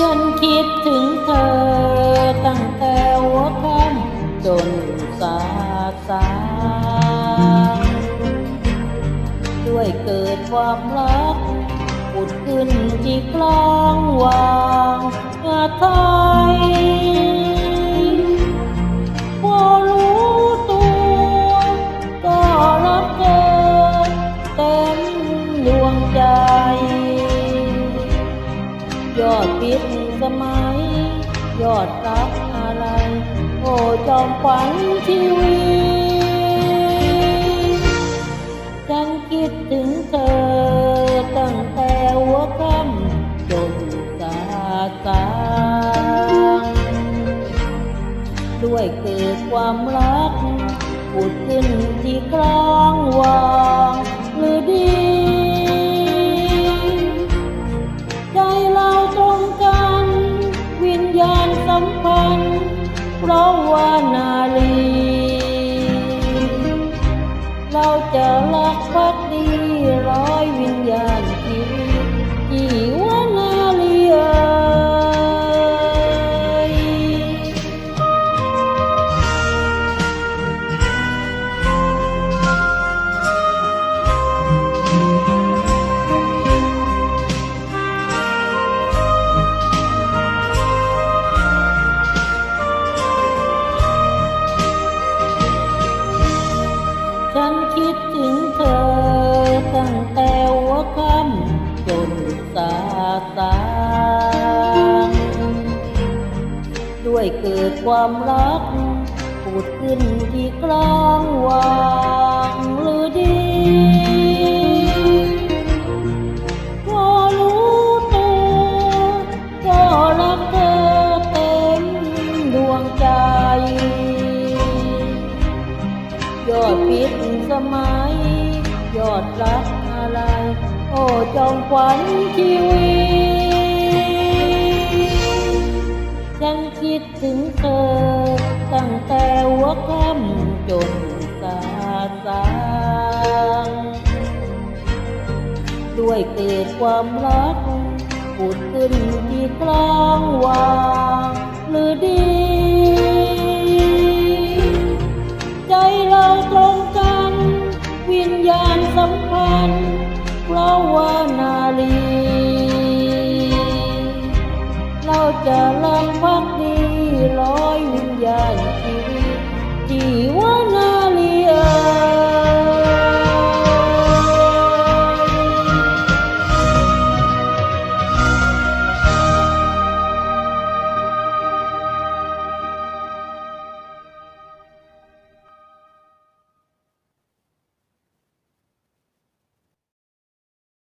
ฉันคิดถึงเธอตั้งแต่หัวค่ำจนสาสาด้วยเกิดความรักปุดขึ้นที่กลองวางกระทยพอรู้ตัวก็รับเธอเต็มดวงใจ ยอดพิษสมัย ยอดรักอะไร โอ้จอมขวัญชีวิตฉันคิดถึงเธอ ตั้งแต่หัวค่ำจนสาสางด้วยเกิดความรักผุดขึ้นที่กลางวาง เพราะว่านาลี เราจะรักพักดี ด้วยเกิดความรักผุดขึ้นที่กลางวางหรือดีพอรู้ตัวก็รักเธอเต็มดวงใจ ยอดพิษสมัย ยอดรักอะไร โอ้จอมขวัญชีวิต คิดถึงเธอ ตั้งแต่หัวค่ำจนกาสางด้วยเกิดความรักพูดขึ้นที่กลางวางหรือดี ใจเราตรงกัน วิญญาณสัมพันธ์เพราะว่านาลี จะลังพักดีร้อยวิญญาณชีวิตจีว